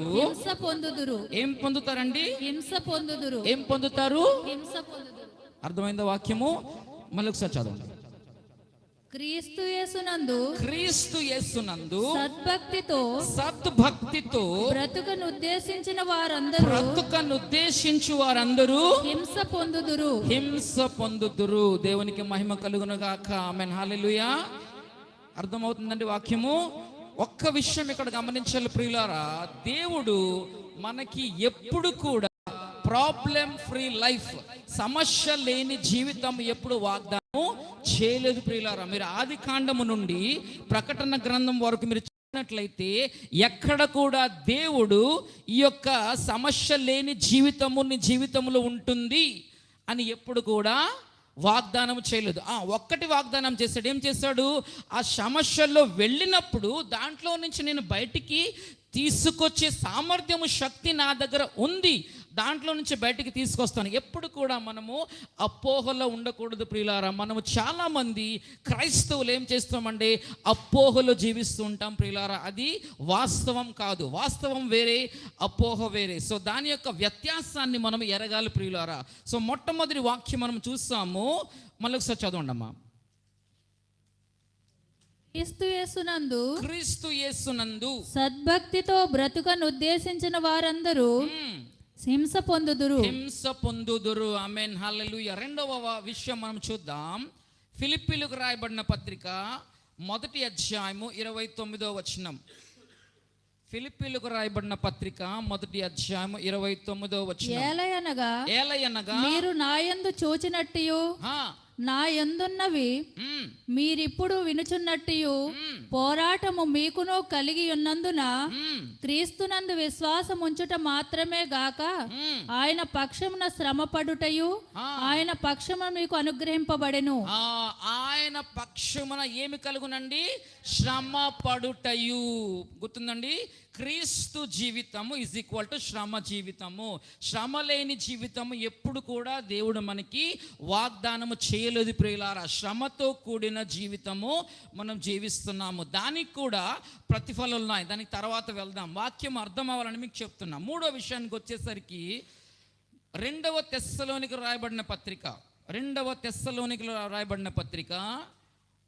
హింస పొందుదురు. ఏం పొందుతారండి? హింస పొందుదురు. ఏం పొందుతారు? హింస పొందుదురు. అర్థమైందా వాక్యము? మళ్ళీ ఒకసారి చదవండి. క్రీస్తు యేసునందు క్రీస్తు యేసునందు సద్భక్తితో సద్భక్తితో బ్రతుకను ఉద్దేశించిన వారందరూ బ్రతుకను ఉద్దేశించు వారందరూ హింస పొందుదురు. హింస పొందుదురు. దేవునికి మహిమ కలుగును గాక ఆమెన్. హల్లెలూయా. అర్థమవుతుందండి వాక్యము? ఒక్క విషయం ఇక్కడ గమనించాలి ప్రియులారా. దేవుడు మనకి ఎప్పుడు కూడా ప్రాబ్లం ఫ్రీ లైఫ్ సమస్య లేని జీవితం ఎప్పుడు వాగ్దానం చేయలేదు ప్రియులారా. మీరు ఆది కాండము నుండి ప్రకటన గ్రంథం వరకు మీరు చూసినట్లయితే ఎక్కడ కూడా దేవుడు ఈ యొక్క సమస్య లేని జీవితము నీ జీవితంలో ఉంటుంది అని ఎప్పుడు కూడా వాగ్దానం చేయలేదు. ఆ ఒక్కటి వాగ్దానం చేశాడు. ఏం చేశాడు? ఆ సమస్యల్లో వెళ్ళినప్పుడు దాంట్లో నుంచి నేను బయటికి తీసుకొచ్చే సామర్థ్యము శక్తి నా దగ్గర ఉంది. దాంట్లో నుంచి బయటికి తీసుకొస్తాను. ఎప్పుడు కూడా మనము అపోహలో ఉండకూడదు ప్రియులారా. మనము చాలామంది క్రైస్తవులు ఏం చేస్తామంటే అపోహలో జీవిస్తూ ఉంటాం ప్రియులారా. అది వాస్తవం కాదు. వాస్తవం వేరే అపోహ వేరే. సో దాని యొక్క వ్యత్యాసాన్ని మనం ఎరగాలి ప్రియులారా. సో మొట్టమొదటి వాక్యం మనం చూస్తాము. మళ్ళీ ఒకసారి చదవండి అమ్మా క్రీస్తు యేసునందు క్రీస్తు యేసునందు. సద్భక్తితో బ్రతుకను ఉద్దేశించిన వారందరూ. హింస పొందుదురు. హింస పొందుదురు. ఆమెన్. హల్లెలూయా. రెండవ విషయం మనం చూద్దాం. ఫిలిప్పీలకు రాయబడిన పత్రిక మొదటి అధ్యాయము ఇరవై తొమ్మిదో వచనం. ఫిలిప్పీలకు రాయబడిన పత్రిక మొదటి అధ్యాయము ఇరవై తొమ్మిదో వచనం. ఏలయనగా ఏలయనగా మీరు నాయందు చూచినట్టు నా యందున్నవి మ్, మీరిప్పుడు వినుచున్నట్టు పోరాటము మీకును కలిగి ఉన్నందున క్రీస్తునందు విశ్వాసం ఉంచుట మాత్రమే గాక. ఆయన పక్షమున శ్రమపడుటయు. ఆయన పక్షమున మీకు అనుగ్రహింపబడెను. ఆ, ఆయన పక్షమున ఏమి కలుగునండి? శ్రమ పడుటయు గుర్తుందండి? క్రీస్తు జీవితము ఇజ్ ఈక్వల్ టు శ్రమ జీవితము. శ్రమ లేని జీవితము ఎప్పుడు కూడా దేవుడు మనకి వాగ్దానము చేయలేదు ప్రియులారా. శ్రమతో కూడిన జీవితము మనం జీవిస్తున్నాము. దానికి కూడా ప్రతిఫలం ఉన్నాయి. దానికి తర్వాత వెళ్దాం. వాక్యం అర్థం అవ్వాలని మీకు చెప్తున్నా. మూడో విషయానికి వచ్చేసరికి రెండవ తెస్సలోనికి రాయబడిన పత్రిక. రెండవ తెస్సలోనికి రాయబడిన పత్రిక.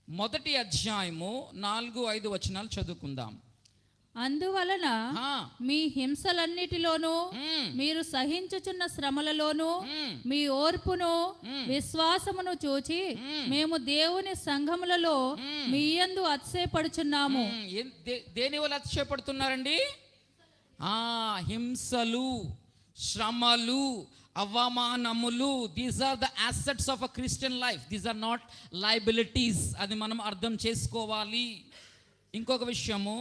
మొదటి అధ్యాయము నాలుగు ఐదు వచనాలు చదువుకుందాం. అందువలన మీ హింసలన్నిటిలోనూ మీరు సహించుచున్న శ్రమలలోనూ మ్, ఓర్పును విశ్వాసమును చూచి మేము. దేవుని సంఘములలో మీ యందు అతిశయపడుచున్నాము. దేని వల్ల అతిశయపడుతున్నారండి? ఆ హింసలు శ్రమలు అవమానములు these are the assets of a Christian life these are not liabilities అది మనం అర్థం చేసుకోవాలి. ఇంకొక విషయము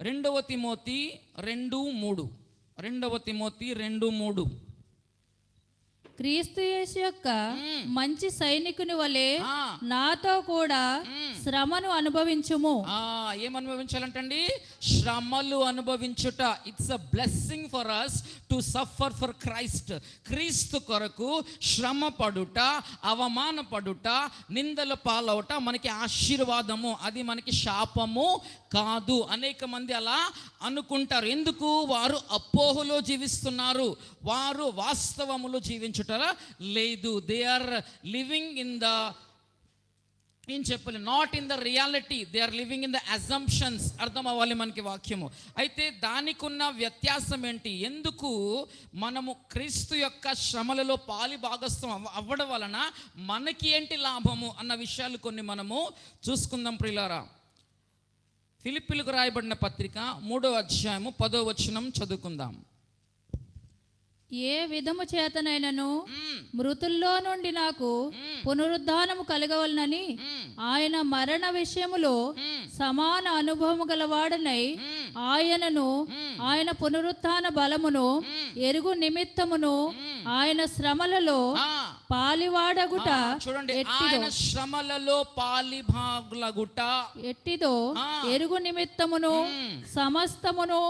రెండవ తిమోతి రెండు మూడు. రెండవ తిమోతి రెండు మూడు. క్రీస్తు యేసు యొక్క మంచి సైనికుని వలె నాతో కూడా శ్రమను అనుభవించుము. ఆ, ఏం అనుభవించాలంటండి? శ్రమలు అనుభవించుట. It's a blessing for us to suffer for Christ క్రీస్తు కొరకు శ్రమ పడుట అవమాన పడుట నిందల పాలవుట మనకి ఆశీర్వాదము. అది మనకి శాపము కాదు. అనేక మంది అలా అనుకుంటారు. ఎందుకు? వారు అపోహలో జీవిస్తున్నారు. వారు వాస్తవములో జీవించుటలా లేదు they are living in the ఏం చెప్పాలి not in the reality they are living in the assumptions అర్థం అవ్వాలి మనకి వాక్యము. అయితే దానికి ఉన్న వ్యత్యాసం ఏంటి? ఎందుకు మనము క్రీస్తు యొక్క శ్రమలలో పాలి భాగస్థం అవ్వడం వలన మనకి ఏంటి లాభము అన్న విషయాలు కొన్ని మనము చూసుకుందాం ప్రిలారా ఫిలిపిలకు రాయబడిన పత్రిక మూడో అధ్యాయము పదో వచనం చదువుకుందాం. ఏ విధము చేతనైనను. మృతుల్లో నుండి నాకు పునరుద్ధానము కలగవలనని ఆయన మరణ విషయములో సమాన అనుభవము గలవాడనై ఆయనను ఆయన పునరుత్థాన బలమును ఎరుగు నిమిత్తమును ఆయన శ్రమలలో పాలివాడగుట చూడండి ఆయన శ్రమలలో పాలిభాగులగుట. ఎట్టిదో. ఎరుగు నిమిత్తమును సమస్తమును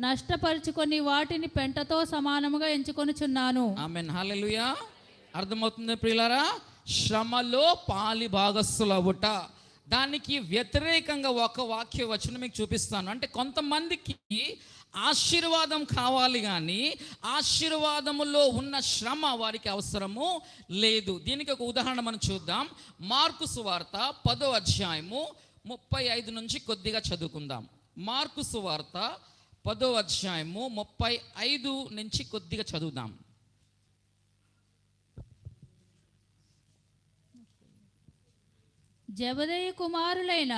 నష్టపరుచుకొని వాటిని పెంటతో సమానముగా ఎంచుకొనుచున్నాను. ఆమెన్. హాలెలుయా అర్థమవుతుంది ప్రియులారా? శ్రమలో పాలి భాగస్సులవుట. దానికి వ్యతిరేకంగా ఒక వాక్య వచనం మీకు చూపిస్తాను. అంటే కొంతమందికి ఆశీర్వాదం కావాలి కానీ ఆశీర్వాదములో ఉన్న శ్రమ వారికి అవసరము లేదు. దీనికి ఒక ఉదాహరణ మనం చూద్దాం. మార్కు సువార్త పదో అధ్యాయము ముప్పై ఐదు నుంచి కొద్దిగా చదువుకుందాం. మార్కు సువార్త పదో అధ్యాయము ముప్పై ఐదు నుంచి కొద్దిగా చదువుదాం. జబదయ్య కుమారులైన.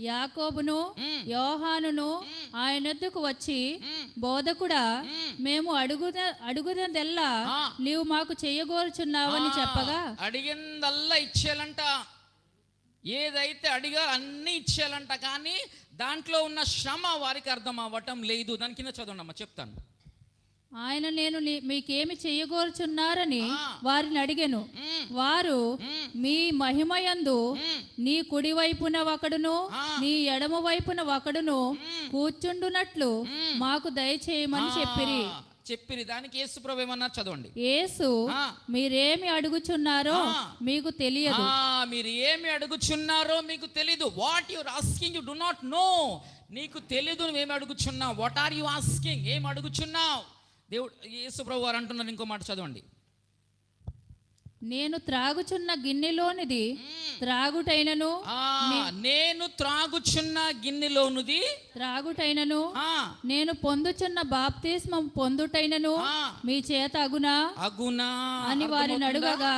యాకోబును. యోహానును ఆయన వద్దకు వచ్చి బోధకుడా మేము అడుగుద అడుగుదల్లా. నీవు మాకు చెయ్యగోరుచున్నావని చెప్పగా? అడిగిందల్లా ఇచ్చేయాలంట ఏదైతే అడిగా అన్ని ఇచ్చేయాలంట కానీ దాంట్లో ఉన్న శ్రమ వారికి అర్థం అవ్వటం లేదు దాని కింద చదవండి అమ్మా చెప్తాను ఆయన నేను మీకేమి చెయ్యగోరుచున్నారని. వారిని అడిగాను. వారు. మీ మహిమయందు. నీ కుడి వైపున ఒకడును. నీ ఎడమ వైపున ఒకడును కూర్చుండునట్లు మాకు దయచేయమని చెప్పిరి ఆ, చెప్పిరి దానికి యేసు ప్రభు ఏమన్నారు చదవండి. యేసు. మీరేమి అడుగుచున్నారో. మీకు తెలియదు. మీరు ఏమి అడుగుచున్నారో మీకు తెలీదు. What you're asking you do not know నీకు తెలీదు నువ్వేమి అడుగుచున్నావు. వాట్ ఆర్ యు ఆస్కింగ్ ఏం అడుగుచున్నావు? దేవుడు యేసు ప్రభు వారు అంటున్నారు ఇంకో మాట చదవండి. నేను త్రాగుచున్న గిన్నెలోనిది త్రాగుటైనను నేను త్రాగుచున్న గిన్నెలోనుది త్రాగుటైనను నేను పొందుచున్న బాప్తిస్మం పొందుటైనను మీ చేత అగునా? అగునా? అని వారిని? అడుగగా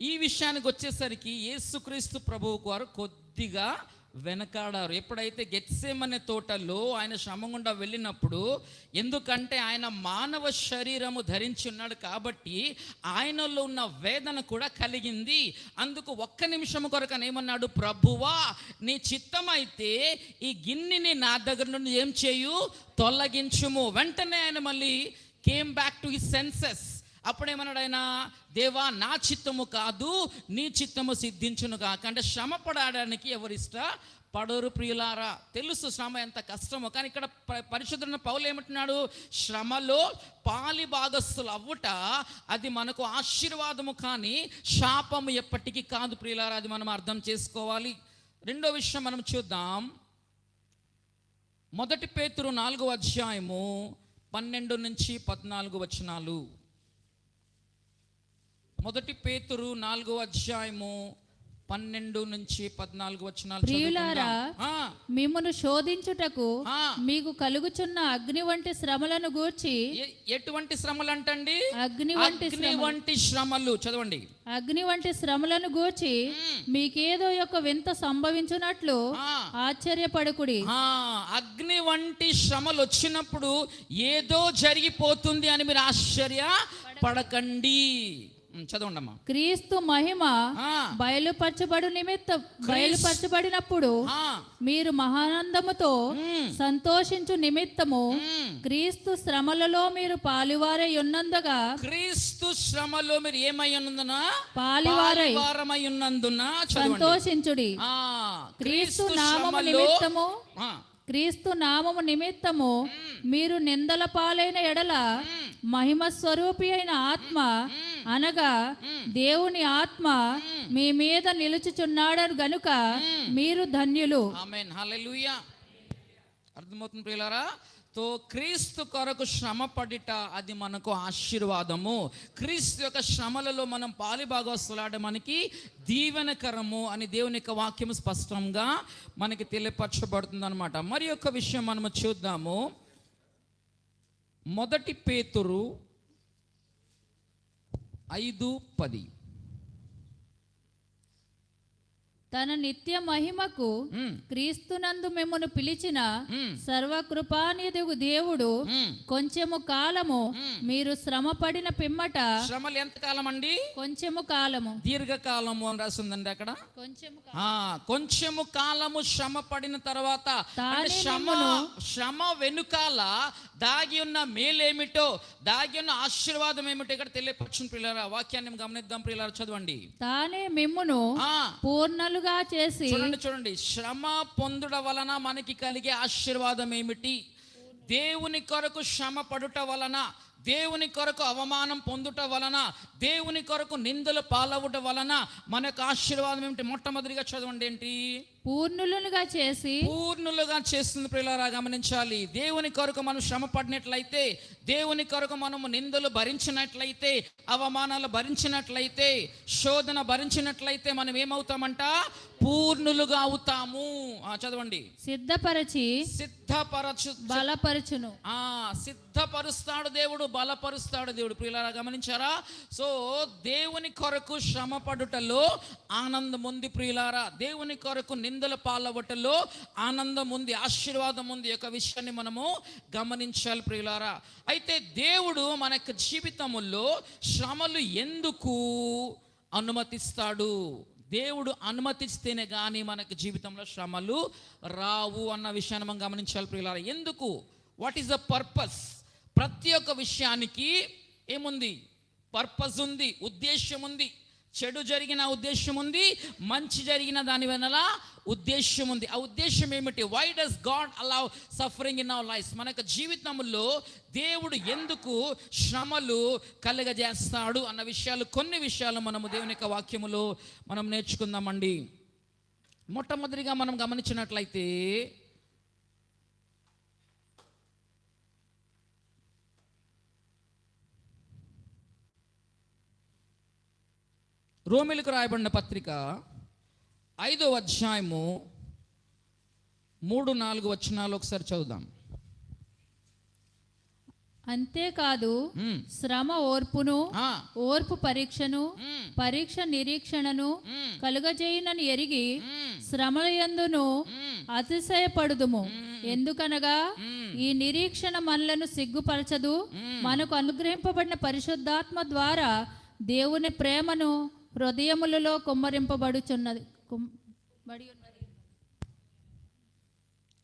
ఈ విషయానికి వచ్చేసరికి యేసుక్రీస్తు ప్రభువు వారు కొద్దిగా వెనకాడారు. ఎప్పుడైతే గెత్సేమనే తోటలో ఆయన శ్రమ గుండా వెళ్ళినప్పుడు ఎందుకంటే ఆయన మానవ శరీరము ధరించి ఉన్నాడు కాబట్టి ఆయనలో ఉన్న వేదన కూడా కలిగింది. అందుకు ఒక్క నిమిషం కొరకు ఏమన్నాడు ప్రభువా నీ చిత్తమైతే ఈ గిన్నెని నా దగ్గర నుండి ఏం చేయు? తొలగించుము. వెంటనే ఆయన మళ్ళీ came back to his senses అప్పుడేమన్నాడు ఆయన దేవా నా చిత్తము కాదు నీ చిత్తము సిద్ధించును కాక అంటే శ్రమ పడడానికి ఎవరిష్ట? పడరు ప్రియులారా. తెలుసు శ్రమ ఎంత కష్టమో కానీ ఇక్కడ ప- పరిశుద్ధున్న పౌలు ఏమంటున్నాడు? శ్రమలో పాలి భాగస్థులు అవ్వుట అది మనకు ఆశీర్వాదము కానీ శాపము ఎప్పటికీ కాదు ప్రియులారా. అది మనం అర్థం చేసుకోవాలి. రెండో విషయం మనం చూద్దాం. మొదటి పేతురు నాలుగో అధ్యాయము పన్నెండు నుంచి పద్నాలుగు వచనాలు. మొదటి పేతురు నాలుగో అధ్యాయము పన్నెండు నుంచి పద్నాలుగు వచనాలు ప్రియులారా, మిమ్మను శోధించుటకు. మీకు కలుగుచున్న అగ్ని వంటి శ్రమలను గూర్చి ఎటువంటి శ్రమలు అంటండి అగ్ని వంటి వంటి శ్రమలు. చదవండి. అగ్ని వంటి శ్రమలను గూర్చి మీకేదో యొక్క వింత సంభవించున్నట్లు ఆ. ఆశ్చర్యపడుకుడి. అగ్ని వంటి శ్రమలు వచ్చినప్పుడు ఏదో జరిగిపోతుంది అని మీరు ఆశ్చర్య పడకండి ఉమ్, చదవండి అమ్మా క్రీస్తు మహిమ బయలుపరచబడు నిమిత్తం బయలుపరచబడినప్పుడు మీరు మహానందముతో సంతోషించు నిమిత్తము. క్రీస్తు శ్రమలలో మీరు పాలువారై ఉన్నందుగా క్రీస్తు శ్రమలో మీరు ఏమై ఉన్నందున? పాలివారై వారమై ఉన్నందున సంతోషించుడి. క్రీస్తు నామము నిమిత్తము క్రీస్తు నామము నిమిత్తము మీరు నిందల పాలైన ఎడల మహిమ స్వరూపి అయిన ఆత్మ అనగా దేవుని ఆత్మ మీ మీద నిలుచుచున్నాడు గనుక మీరు ధన్యులు. అర్థమవుతుంది ప్రియులారా? తో క్రీస్తు కొరకు శ్రమ పడిట అది మనకు ఆశీర్వాదము. క్రీస్తు యొక్క శ్రమలలో మనం పాలిభాగస్తులాడ మనకి దీవెనకరము అని దేవుని యొక్క వాక్యం స్పష్టంగా మనకి తెలియపరచబడుతుంది అనమాట మరి ఒక విషయం మనము చూద్దాము. మొదటి పేతురు ఐదు పది. తన నిత్య మహిమకు క్రీస్తునందు మిమ్మను పిలిచిన మ్, సర్వకృపానిధిగు దేవుడు. కొంచెము కాలము మీరు శ్రమ పడిన పిమ్మట శ్రమలు ఎంతకాలం అండి కొంచెము కాలము. దీర్ఘకాలము అని రాసిందండి అక్కడ. కొంచెము కొంచెము కాలము శ్రమ పడిన తర్వాత శ్రమ శ్రమ వెనుకాల దాగి ఉన్న మేలేమిటో దాగి ఉన్న ఆశీర్వాదం ఏమిటో ఇక్కడ తెలియపరచిన పిల్లరా వాక్యాన్ని గమనిద్దాం పిల్లరా చదవండి. తానే మిమ్మును ఆ. పూర్ణలుగా చేసి చూడండి చూడండి. శ్రమ పొందుట వలన మనకి కలిగే ఆశీర్వాదం ఏమిటి? దేవుని కొరకు శ్రమ పడుట వలన దేవుని కొరకు అవమానం పొందుట వలన దేవుని కొరకు నిందలు పాలవుట వలన మనకు ఆశీర్వాదం ఏమిటి? మొట్టమొదటిగా చదవండి ఏంటి? పూర్ణులుగా చేసి పూర్ణులుగా చేస్తుంది ప్రియులారా గమనించాలి. దేవుని కొరకు మనం శ్రమ పడినట్లయితే దేవుని కొరకు మనము నిందలు భరించినట్లయితే అవమానాలు భరించినట్లయితే శోధన భరించినట్లయితే మనం ఏమవుతామంట? పూర్ణులుగా అవుతాము. ఆ, చదవండి. సిద్ధపరచి సిద్ధపరచు బలపరచును. ఆ సిద్ధపరుస్తాడు దేవుడు బలపరుస్తాడు దేవుడు. ప్రియులారా గమనించారా? సో దేవుని కొరకు శ్రమ పడుటలో ఆనందం ఉంది ప్రియులారా. దేవుని కొరకు నిందల పాలవటలో ఆనందం ఉంది ఆశీర్వాదం ఉంది. యొక్క విషయాన్ని మనము గమనించాలి ప్రియులారా. అయితే దేవుడు మన యొక్క జీవితములో శ్రమలు ఎందుకు అనుమతిస్తాడు? దేవుడు అనుమతిస్తేనే కానీ మనకు జీవితంలో శ్రమలు రావు అన్న విషయాన్ని మనం గమనించాలి ప్రియులారా. ఎందుకు? వాట్ ఈస్ ద పర్పస్ ప్రతి ఒక్క విషయానికి ఏముంది? పర్పస్ ఉంది ఉద్దేశం ఉంది. చెడు జరిగిన ఉద్దేశం ఉంది మంచి జరిగిన దాని వెనల ఉద్దేశం ఉంది. ఆ ఉద్దేశం ఏమిటి? Why does God allow suffering in our life మన యొక్క జీవితంలో దేవుడు ఎందుకు శ్రమలు కలుగజేస్తాడు అన్న విషయాలు కొన్ని విషయాలు మనము దేవుని యొక్క వాక్యములో మనం నేర్చుకుందామండి. మొట్టమొదటిగా మనం గమనించినట్లయితే రోమిలకు రాయబడిన పత్రిక ఐదో అధ్యాయము మూడు నాలుగు వచనాలు ఒకసారి చదువుదాం అంతేకాదు. శ్రమ ఓర్పును ఓర్పు పరీక్షను. పరీక్ష నిరీక్షణను. కలుగజేయునని ఎరిగి. శ్రమల యందును మ్మ్. అతిశయపడుదుము ఎందుకనగా. ఈ నిరీక్షణ మనలను సిగ్గుపరచదు మనకు అనుగ్రహింపబడిన పరిశుద్ధాత్మ ద్వారా దేవుని ప్రేమను హృదయములలో కుమ్మరింపబడుచున్నది. కుమ్- బడి ఉన్నది.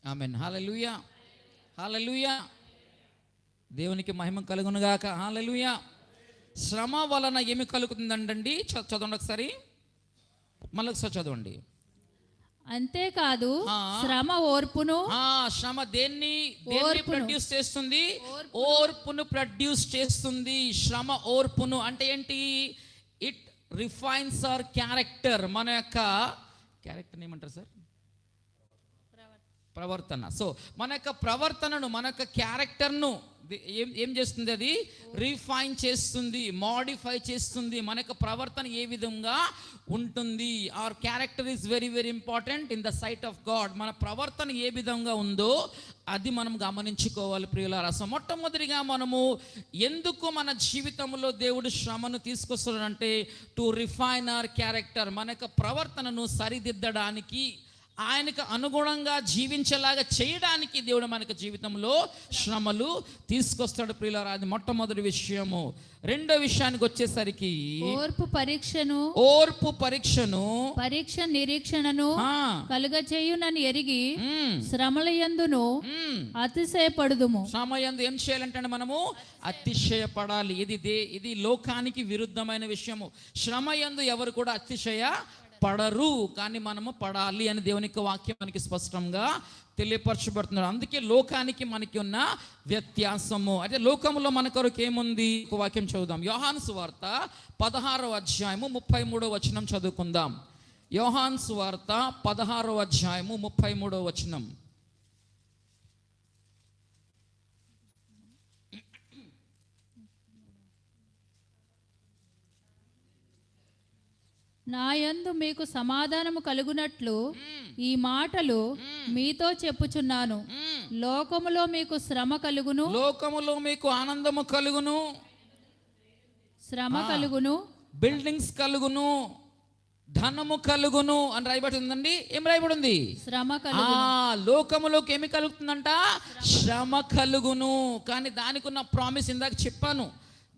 ఆమెన్. హాలలుయా. హాలలుయా. దేవునికి మహిమ కలుగునుగాక. హాలలుయా. శ్రమ వలన ఏమి కలుగుతుందండి చదవండి ఒకసారి. మళ్ళీ ఒకసారి చదవండి. అంతేకాదు. శ్రమ ఓర్పును ఆ శ్రమ దేన్ని? ప్రొడ్యూస్ చేస్తుంది? ఓర్పును. ప్రొడ్యూస్ చేస్తుంది. శ్రమ ఓర్పును అంటే ఏంటి? ఇట్ రిఫైన్స్ అవర్ క్యారెక్టర్ మన యొక్క క్యారెక్టర్ ఏమంటారు సార్? ప్రవర్తన. సో మన యొక్క ప్రవర్తనను మన యొక్క క్యారెక్టర్ను ఏం ఏం చేస్తుంది అది? రిఫైన్ చేస్తుంది మాడిఫై చేస్తుంది. మన యొక్క ప్రవర్తన ఏ విధంగా ఉంటుంది? Our character is very very important in the sight of God. మన ప్రవర్తన ఏ విధంగా ఉందో అది మనం గమనించుకోవాలి ప్రియులారా. సో మొట్టమొదటిగా మనము ఎందుకు మన జీవితంలో దేవుడు శ్రమను తీసుకొస్తున్నాడంటే టు రిఫైన్ ఆర్ క్యారెక్టర్. మన యొక్క ప్రవర్తనను సరిదిద్దడానికి ఆయనకు అనుగుణంగా జీవించేలాగా చేయడానికి దేవుడు మనకు జీవితంలో శ్రమలు తీసుకొస్తాడు ప్రియులారా. అది మొట్టమొదటి విషయము. రెండో విషయానికి వచ్చేసరికి ఓర్పు పరీక్షను ఓర్పు పరీక్షను పరీక్ష నిరీక్షణను కలుగచేయునని ఎరిగి శ్రమల యందును మ్. అతిశయపడుదుము. శ్రమయందు ఏం చేయాలంటే మనము అతిశయపడాలి. ఇది దే ఇది లోకానికి విరుద్ధమైన విషయము. శ్రమయందు ఎవరు కూడా అతిశయ పడరు కానీ మనము పడాలి అని దేవుని యొక్క వాక్యం మనకి స్పష్టంగా తెలియపరచబడుతున్నారు అందుకే లోకానికి మనకి ఉన్న వ్యత్యాసము. అయితే లోకంలో మన కొరకు ఏముంది? ఒక వాక్యం చదువుదాం. యోహాన్స్ సువార్త పదహారో అధ్యాయము ముప్పై మూడో వచనం చదువుకుందాం. యోహాన్ సువార్త పదహారో అధ్యాయము ముప్పై మూడో వచనం. నా యందు మీకు సమాధానము కలుగునట్లు ఈ మాటలు మీతో చెప్పుచున్నాను. లోకములో మీకు శ్రమ కలుగును. లోకములో మీకు ఆనందము కలుగును. శ్రమ కలుగును. బిల్డింగ్స్ కలుగును. ధనము కలుగును అని రాయబడి ఉందండి ఏం రాయబడి ఉంది శ్రమ లోకములోకి ఏమి కలుగుతుందంట? శ్రమ. కలుగును. కానీ దానికి ఉన్న ప్రామిస్ ఇందాక చెప్పాను.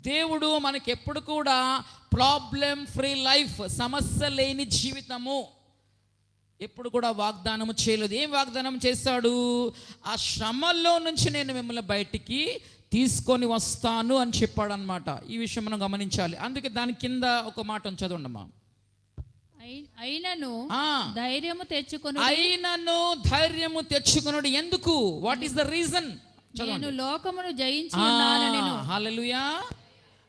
దేవుడు మనకి ఎప్పుడు కూడా ప్రాబ్లం ఫ్రీ లైఫ్ సమస్య లేని జీవితము. ఎప్పుడు కూడా వాగ్దానం చేయలేదు. ఏం వాగ్దానం చేశాడు? ఆ శ్రమల్లో నుంచి నేను మిమ్మల్ని బయటికి తీసుకొని వస్తాను అని చెప్పాడు అనమాట ఈ విషయం మనం గమనించాలి. అందుకే దాని కింద ఒక మాట చదవండమ్మా అయి- అయినను ధైర్యము తెచ్చుకొని అయినను ధైర్యము తెచ్చుకున్నాడు ఎందుకు? వాట్ ఈస్ ద రీజన్ నేను లోకమును జయించి ఉన్నాను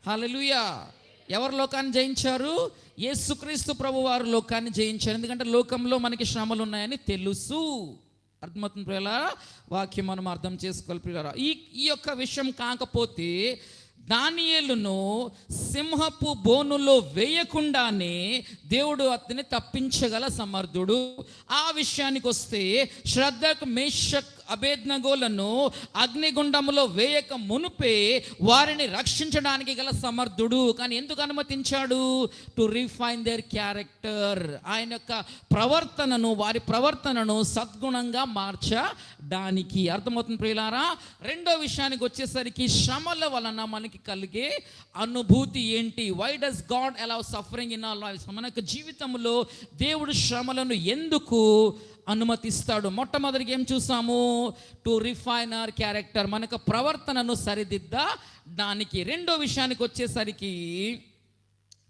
నేను ఎవరు లోకాన్ని జయించారు? యేసుక్రీస్తు ప్రభు వారు లోకాన్ని జయించారు. ఎందుకంటే లోకంలో మనకి శ్రమలు ఉన్నాయని తెలుసు. అర్థమవుతుంది ప్రియులారా? వాక్యం మనం అర్థం చేసుకోవాలి ప్రియులారా. ఈ ఈ యొక్క విషయం కాకపోతే దానియేలును సింహపు బోనులో వేయకుండానే దేవుడు అతన్ని తప్పించగల సమర్థుడు. ఆ విషయానికి వస్తే శ్రద్ధకు మేషక్ అభేజ్ఞగోలను అగ్నిగుండములో వేయక మునుపే వారిని రక్షించడానికి గల సమర్థుడు. కానీ ఎందుకు అనుమతించాడు? టు రిఫైన్ దేర్ క్యారెక్టర్ ఆయన యొక్క ప్రవర్తనను వారి ప్రవర్తనను సద్గుణంగా మార్చడానికి. అర్థమవుతుంది ప్రియులారా? రెండో విషయానికి వచ్చేసరికి శ్రమల వలన మనకి కలిగే అనుభూతి ఏంటి? Why does God allow suffering in all life మన యొక్క జీవితంలో దేవుడు శ్రమలను ఎందుకు అనుమతిస్తాడు. మొట్టమొదటికి ఏం చూసాము? టు రిఫైన్ అవర్ క్యారెక్టర్ మనకు ప్రవర్తనను సరిదిద్దా. దానికి రెండో విషయానికి వచ్చేసరికి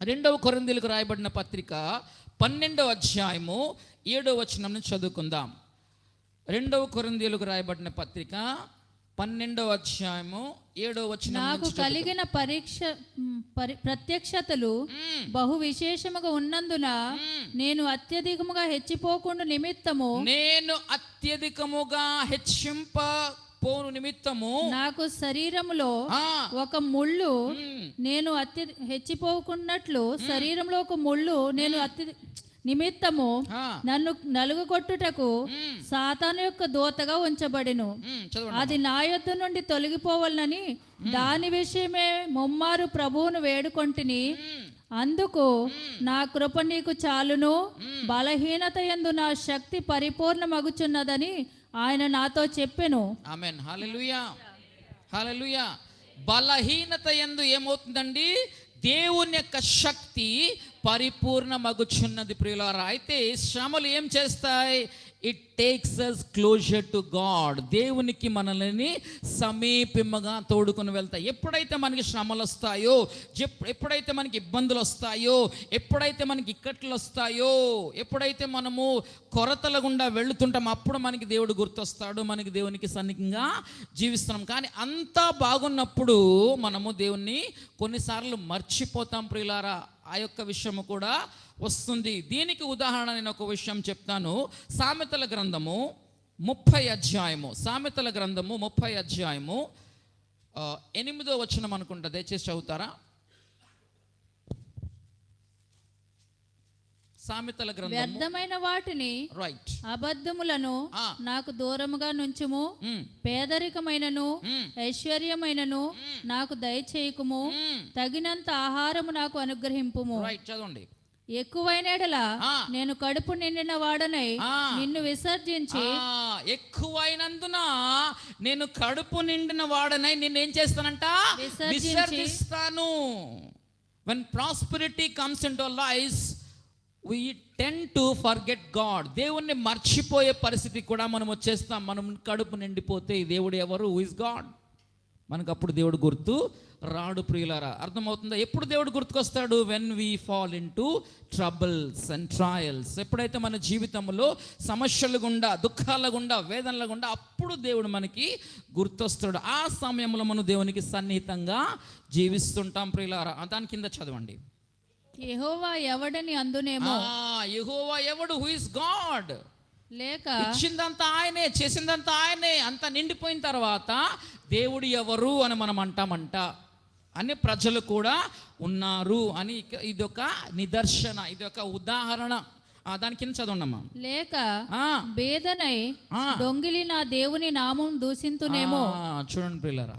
రెండవ కొరందీలకు రాయబడిన పత్రిక పన్నెండవ అధ్యాయము ఏడవ వచనం చదువుకుందాం. రెండవ కొరందీలకు రాయబడిన పత్రిక పన్నెండవ అధ్యాయము ఏడవ వచనం నాకు కలిగిన పరీక్ష ప్రత్యక్షతలు. బహు విశేషముగా ఉన్నందున నేను అత్యధికముగా హెచ్చిపోకుండా నిమిత్తము నేను అత్యధికముగా హెచ్చింప పోను నిమిత్తము నాకు శరీరములో ఒక ముళ్ళు నేను అత్య హెచ్చిపోకున్నట్లు శరీరంలో ఒక ముళ్ళు నేను అత్య నిమిత్తము నన్ను నలుగుకొట్టుటకు మ్, సాతాను యొక్క దోతగా ఉంచబడెను. అది నా యొద్ద నుండి తొలగిపోవాలని దాని విషయమే ముమ్మారు ప్రభువును వేడుకొంటిని. అందుకు నా కృప నీకు చాలును. బలహీనత యందు నా శక్తి పరిపూర్ణమగుచున్నదని ఆయన నాతో చెప్పెను. ఆమెన్. హల్లెలూయా. హల్లెలూయా. బలహీనత ఎందు ఏమవుతుందండి? దేవుని యొక్క శక్తి పరిపూర్ణ మగుచున్నది ప్రియులారా. అయితే శ్రమలు ఏం చేస్తాయి? It takes us closer to God దేవునికి మనల్ని సమీపంగా తోడుకొని వెళ్తాయి. ఎప్పుడైతే మనకి శ్రమలు వస్తాయో ఎప్పుడైతే మనకి ఇబ్బందులు వస్తాయో ఎప్పుడైతే మనకి ఇక్కట్లు వస్తాయో ఎప్పుడైతే మనము కొరతల గుండా వెళుతుంటాం అప్పుడు మనకి దేవుడు గుర్తొస్తాడు మనకి దేవునికి సన్నిహితంగా జీవిస్తున్నాం. కానీ అంతా బాగున్నప్పుడు మనము దేవుణ్ణి కొన్నిసార్లు మర్చిపోతాం ప్రియులారా. ఆ యొక్క విషయము కూడా వస్తుంది. దీనికి ఉదాహరణ నేను ఒక విషయం చెప్తాను. సామెతల గ్రంథము ముప్పై అధ్యాయము. సామెతల గ్రంథము ముప్పై అధ్యాయము ఎనిమిదో వచనం అనుకుంటా దయచేసి చదువుతారా? సామెతల గ్రంథము. వ్యర్థమైన వాటిని రైట్ అబద్ధములను. నాకు దూరముగా నుంచుము. పేదరికమైనను ఐశ్వర్యమైనను నాకు దయచేయకుము. తగినంత ఆహారము నాకు అనుగ్రహింపుము. రైట్ చదవండి. ఎక్కువైన ఎడల ఆ. నేను కడుపు నిండిన వాడనై. నిన్ను విసర్జించి ఎక్కువైనందున నేను కడుపు నిండిన వాడనై నిన్నేం చేస్తానంట? విసర్జించి. విసర్జిస్తాను. When prosperity comes into life we tend to forget God దేవుణ్ణి మర్చిపోయే పరిస్థితి కూడా మనం వచ్చేస్తాం. మనం కడుపు నిండిపోతే ఈ దేవుడు ఎవరు? ఇస్ గాడ్ మనకు అప్పుడు దేవుడు గుర్తు రాడు ప్రియులారా. అర్థమవుతుందా? ఎప్పుడు దేవుడు గుర్తుకొస్తాడు? When we fall into troubles and trials ఎప్పుడైతే మన జీవితంలో సమస్యలు గుండా దుఃఖాల గుండా వేదనల గుండా అప్పుడు దేవుడు మనకి గుర్తొస్తాడు. ఆ సమయంలో మనం దేవునికి సన్నిహితంగా జీవిస్తుంటాం ప్రియులారా. దాని కింద చదవండి. యెహోవా ఎవడని అందునేమో. యహోవా ఎవడు? హూ ఇస్ గాడ్ లేక ఇచ్చిందంతా ఆయనే చేసిందంతా ఆయనే అంత నిండిపోయిన తర్వాత దేవుడు ఎవరు అని మనం అంటామంట. అని ప్రజలు కూడా ఉన్నారు అని ఇదొక నిదర్శన ఇదొక ఉదాహరణ. ఆ, దాని కింద చదవండమ్మా? లేక ఆ, బేదనై ఆ. దొంగిలి నా దేవుని నామం దూషింతునేమో. ఆ, చూడండి పిల్లరా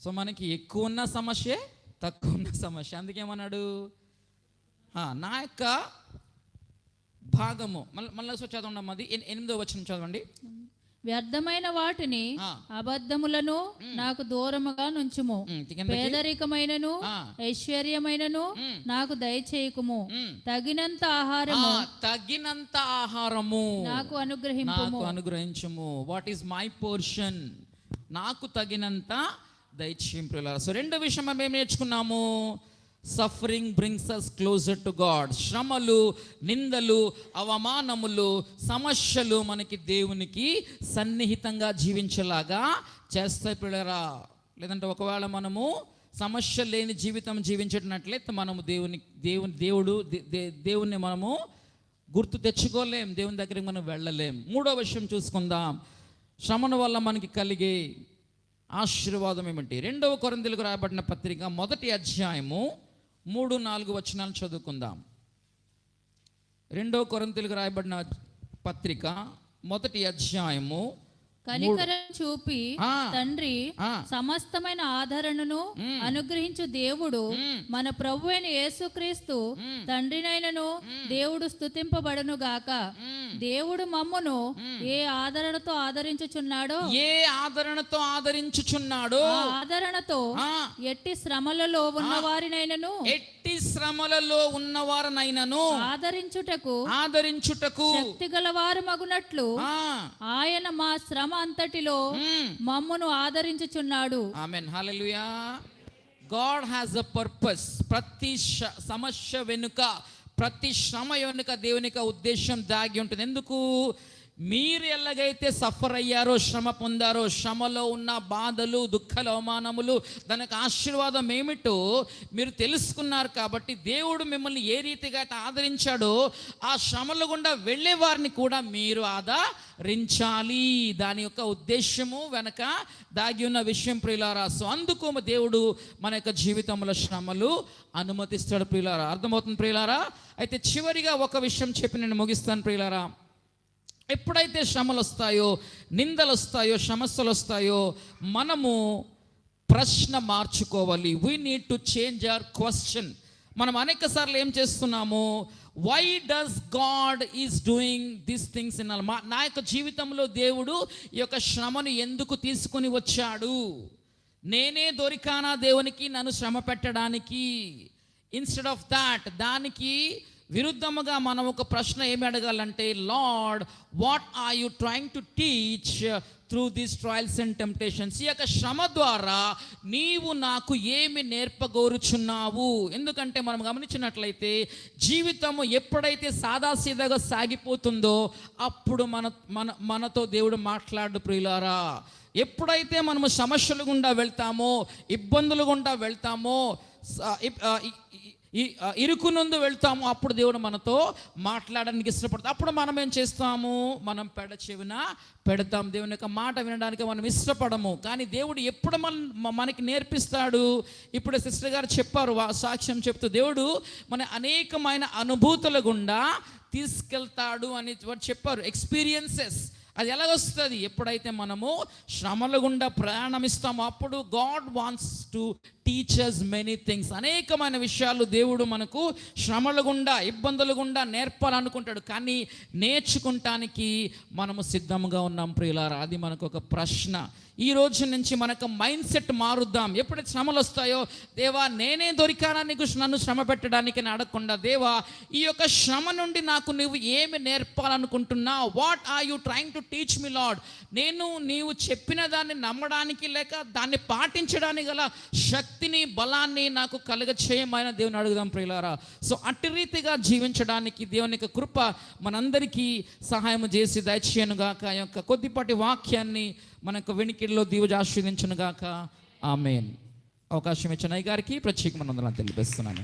సో మనకి ఎక్కువ ఉన్న సమస్య తక్కువ ఉన్న సమస్య అందుకేమన్నాడు నా యొక్క భాగము మళ్ళీ మళ్ళీ చదవండి అది ఎన్- ఎనిమిదో వచ్చిన చదవండి వ్యర్థమైన వాటిని. అబద్ధములను నాకు దూరముగా నుంచుము. పేదరికమైనను. ఐశ్వర్యమైనను. నాకు దయచేయకుము. తగినంత ఆహారము తగినంత ఆహారము నాకు అనుగ్రహింపు నాకు అనుగ్రహించము వాట్ ఈస్ మై పోర్షన్ నాకు తగినంత దయచేయం సో రెండో విషయం మనం ఏం నేర్చుకున్నాము? Suffering brings us closer to God శ్రమలు నిందలు అవమానములు సమస్యలు మనకి దేవునికి సన్నిహితంగా జీవించేలాగా చేస్తాయి పిల్లరా. లేదంటే ఒకవేళ మనము సమస్య లేని జీవితం జీవించినట్లయితే మనము దేవుని దేవుని దేవుడు దే- దేవుణ్ణి మనము గుర్తు తెచ్చుకోలేం. దేవుని దగ్గరికి మనం వెళ్ళలేం. మూడో విషయం చూసుకుందాం. శ్రమను వల్ల మనకి కలిగే ఆశీర్వాదం ఏమిటి? రెండవ కొరందులకు రాయబడిన పత్రిక మొదటి అధ్యాయము మూడు నాలుగు వచనాలు చదువుకుందాం. రెండవ కొరంతులకు రాయబడిన పత్రిక మొదటి అధ్యాయము కనికరం చూపి. తండ్రి. సమస్తమైన ఆదరణను అనుగ్రహించు దేవుడు. మన ప్రభు అయిన యేసుక్రీస్తు తండ్రినైనను దేవుడు స్తుతింపబడును గాక. దేవుడు మమ్మును ఏ ఆదరణతో ఆదరించుచున్నాడో? ఏ ఆదరణతో ఆదరించుచున్నాడో? ఆదరణతో ఎట్టి శ్రమలలో ఉన్న వారినైనను ఎట్టి శ్రమలలో ఉన్నవారనైనను ఆదరించుటకు ఆదరించుటకు. శక్తి గలవారు మగునట్లు ఆయన మా శ్రమ అంతటిలో. మమ్మును ఆదరించుచున్నాడు. Amen hallelujah God has a purpose ప్రతి సమస్య వెనుక ప్రతి శ్రమ వెనుక దేవుని యొక్క ఉద్దేశం దాగి ఉంటుంది. ఎందుకు? మీరు ఎలాగైతే సఫర్ అయ్యారో శ్రమ పొందారో శ్రమలో ఉన్న బాధలు దుఃఖలు అవమానములు దానికి ఆశీర్వాదం ఏమిటో మీరు తెలుసుకున్నారు కాబట్టి దేవుడు మిమ్మల్ని ఏ రీతిగా అయితే ఆదరించాడో ఆ శ్రమల గుండా వెళ్ళే వారిని కూడా మీరు ఆదరించాలి. దాని యొక్క ఉద్దేశము వెనక దాగి ఉన్న విషయం ప్రియులారా సో అందుకు దేవుడు మన యొక్క జీవితంలో శ్రమలు అనుమతిస్తాడు ప్రియులారా. అర్థమవుతుంది ప్రియులారా? అయితే చివరిగా ఒక విషయం చెప్పి నేను ముగిస్తాను ప్రియులారా. ఎప్పుడైతే శ్రమలు వస్తాయో నిందలు వస్తాయో సమస్యలు వస్తాయో మనము ప్రశ్న మార్చుకోవాలి. We need to change our question మనం అనేక సార్లు ఏం చేస్తున్నాము? Why does God is doing these things in మా నా యొక్క జీవితంలో దేవుడు ఈ యొక్క శ్రమను ఎందుకు తీసుకొని వచ్చాడు? నేనే దొరికానా దేవునికి? నన్ను శ్రమ పెట్టడానికి. ఇన్స్టెడ్ ఆఫ్ దాట్ దానికి విరుద్ధముగా మనం ఒక ప్రశ్న ఏమి అడగాలంటే Lord what are you trying to teach through these trials and temptations ఈ యొక్క శ్రమ ద్వారా నీవు నాకు ఏమి నేర్పగోరుచున్నావు? ఎందుకంటే మనం గమనించినట్లయితే జీవితము ఎప్పుడైతే సాదాసీదాగా సాగిపోతుందో అప్పుడు మన మన మనతో దేవుడు మాట్లాడు ప్రియులారా. ఎప్పుడైతే మనము సమస్యలు గుండా వెళ్తామో ఇబ్బందులు గుండా వెళ్తామో ఈ ఇరుకు నుండి వెళ్తాము. అప్పుడు దేవుడు మనతో మాట్లాడడానికి ఇష్టపడతాం అప్పుడు మనం ఏం చేస్తాము? మనం పెడ చెవిన పెడతాం. దేవుని యొక్క మాట వినడానికి మనం ఇష్టపడము. కానీ దేవుడు ఎప్పుడు మన మనకి నేర్పిస్తాడు? ఇప్పుడు సిస్టర్ గారు చెప్పారు వా- సాక్ష్యం చెప్తూ దేవుడు మన అనేకమైన అనుభూతుల గుండా తీసుకెళ్తాడు అని వారు చెప్పారు. ఎక్స్పీరియన్సెస్ అది ఎలాగొస్తుంది? ఎప్పుడైతే మనము శ్రమల గుండా ప్రయాణమిస్తామో అప్పుడు God wants to teach us many things అనేకమైన విషయాలు దేవుడు మనకు శ్రమల గుండా ఇబ్బందుల గుండా నేర్పాలనుకుంటాడు. కానీ నేర్చుకుంటానికి మనము సిద్ధంగా ఉన్నాం ప్రియులారా. అది మనకు ఒక ప్రశ్న. ఈ రోజు నుంచి మనకు మైండ్ సెట్ మారుద్దాం. ఎప్పుడు శ్రమలు వస్తాయో? దేవా నేనే దొరికానా నీకు నన్ను శ్రమ పెట్టడానికి అడగకుండా దేవా ఈ యొక్క శ్రమ నుండి నాకు నువ్వు ఏమి నేర్పాలనుకుంటున్నా? What are you trying to teach me Lord నేను నీవు చెప్పిన దాన్ని నమ్మడానికి లేక దాన్ని పాటించడానికి గల శక్తిని బలాన్ని నాకు కలుగ చేయమైన దేవుని అడుగుదాం ప్రియులారా. సో అట్టి రీతిగా జీవించడానికి దేవుని యొక్క కృప మనందరికీ సహాయం చేసి దయచేయనుగాక. యొక్క కొద్దిపాటి వాక్యాన్ని మన యొక్క వెనికిడిలో దీవుజ ఆస్వాదించను గాక. ఆమెన్. అవకాశం ఇచ్చిన అయ్య గారికి ప్రత్యేకమైన వందనాలు తెలిపిస్తున్నాను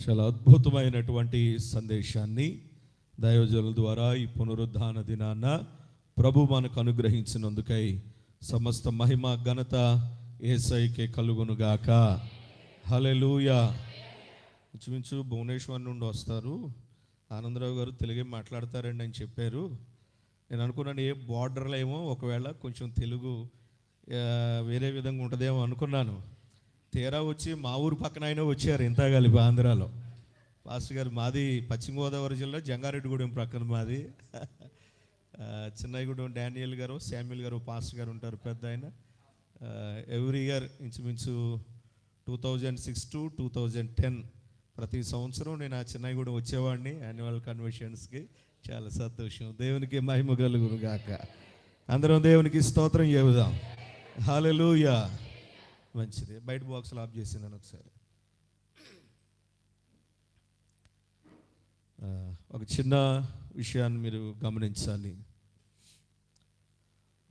చాలా అద్భుతమైనటువంటి సందేశాన్ని దయోజనుల ద్వారా ఈ పునరుద్ధాన దినాన ప్రభు మనకు అనుగ్రహించినందుకై సమస్త మహిమ ఘనత ఏసైకే కలుగునుగాక హలెలూయా ఇంచుమించు భువనేశ్వర్ నుండి వస్తారు. ఆనందరావు గారు తెలుగే మాట్లాడతారండి అని చెప్పారు. నేను అనుకున్నాను ఏ బార్డర్లో ఏమో ఒకవేళ కొంచెం తెలుగు వేరే విధంగా ఉంటుందేమో అనుకున్నాను. తీరా వచ్చి మా ఊరు పక్కన అయినా వచ్చారు ఇంత కలిపి ఆంధ్రాలో. పాస్టర్ గారు మాది పశ్చిమ గోదావరి జిల్లా జంగారెడ్డిగూడెం ప్రక్కన మాది. Chinnagudem Daniel garu Samuel garu pastor garu ఉంటారు పెద్ద ఆయన. ఎవ్రీ ఇయర్ ఇంచుమించు two thousand six to two thousand ten ప్రతి సంవత్సరం నేను ఆ చిన్నగూడెం వచ్చేవాడిని యాన్యువల్ కన్వెన్షన్స్కి చాలా సంతోషం. దేవునికి మహిమ కలుగును గాక. అందరం దేవునికి స్తోత్రం చెబుదాం. హాలెలూయా మంచిది. బయట బాక్స్లో ఆఫ్ చేసిందని ఒకసారి. ఒక చిన్న విషయాన్ని మీరు గమనించాలి.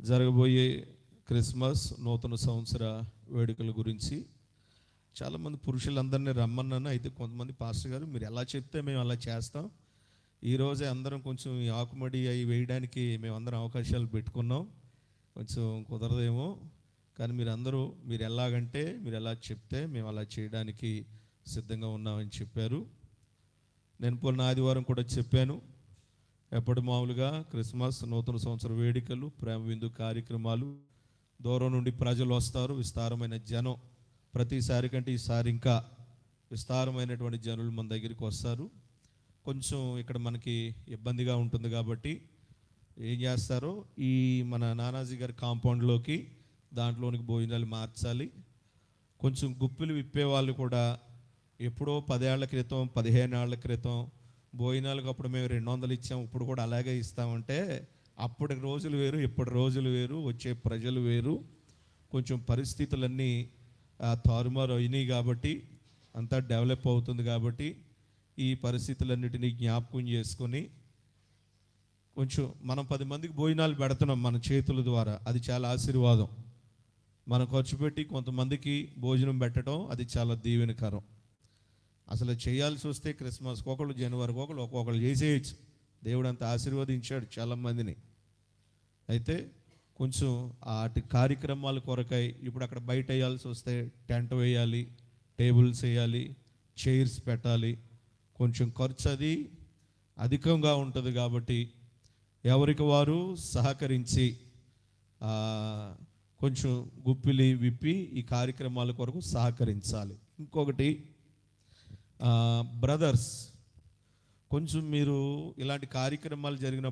జరగబోయే క్రిస్మస్ నూతన సంవత్సర వేడుకల గురించి చాలామంది పురుషులందరినీ రమ్మన్నాను. అయితే కొంతమంది పాస్టర్ గారు మీరు ఎలా చెప్తే మేము అలా చేస్తాం. ఈరోజే అందరం కొంచెం ఆకుమడి అవి వేయడానికి మేము అందరం అవకాశాలు పెట్టుకున్నాం. కొంచెం కుదరదేమో. కానీ మీరు అందరూ మీరు ఎలాగంటే మీరు ఎలా చెప్తే మేము అలా చేయడానికి సిద్ధంగా ఉన్నామని చెప్పారు. నేను పోలిన ఆదివారం కూడా చెప్పాను. ఎప్పటి మామూలుగా క్రిస్మస్ నూతన సంవత్సర వేడుకలు ప్రేమ విందు కార్యక్రమాలు దూరం నుండి ప్రజలు వస్తారు. విస్తారమైన జనం. ప్రతిసారి కంటే ఈసారి ఇంకా విస్తారమైనటువంటి జనులు మన దగ్గరికి వస్తారు. కొంచెం ఇక్కడ మనకి ఇబ్బందిగా ఉంటుంది కాబట్టి ఏం చేస్తారో ఈ మన నానాజీ గారి కాంపౌండ్లోకి దాంట్లోనికి భోజనాలు మార్చాలి. కొంచెం గుప్పిలు విప్పే వాళ్ళు కూడా ఎప్పుడో పదేళ్ళ క్రితం పదిహేను ఏళ్ళ క్రితం భోజనాలకు అప్పుడు మేము రెండు వందలు ఇచ్చాం ఇప్పుడు కూడా అలాగే ఇస్తామంటే అప్పటి రోజులు వేరు ఇప్పటి రోజులు వేరు వచ్చే ప్రజలు వేరు. కొంచెం పరిస్థితులన్నీ తారుమారు అయినాయి కాబట్టి అంతా డెవలప్ అవుతుంది కాబట్టి ఈ పరిస్థితులన్నిటినీ జ్ఞాపకం చేసుకొని కొంచెం మనం పది మందికి భోజనాలు పెడుతున్నాం మన చేతుల ద్వారా. అది చాలా ఆశీర్వాదం. మనం ఖర్చు పెట్టి కొంతమందికి భోజనం పెట్టడం అది చాలా దీవెనకరం. అసలు చేయాల్సి వస్తే క్రిస్మస్ ఒకళ్ళు జనవరి ఒకళ్ళు ఒక్కొక్కళ్ళు చేసేయచ్చు. దేవుడు అంత ఆశీర్వదించాడు చాలామందిని. అయితే కొంచెం వాటి కార్యక్రమాల కొరకై ఇప్పుడు అక్కడ బయట వేయాల్సి వస్తే టెంట్ వేయాలి టేబుల్స్ వేయాలి చైర్స్ పెట్టాలి. కొంచెం ఖర్చు అది అధికంగా ఉంటుంది కాబట్టి ఎవరికి వారు సహకరించి కొంచెం గుప్పిలి విప్పి ఈ కార్యక్రమాల కొరకు సహకరించాలి. ఇంకొకటి బ్రదర్స్ కొంచెం మీరు ఇలాంటి కార్యక్రమాలు జరిగినప్పుడు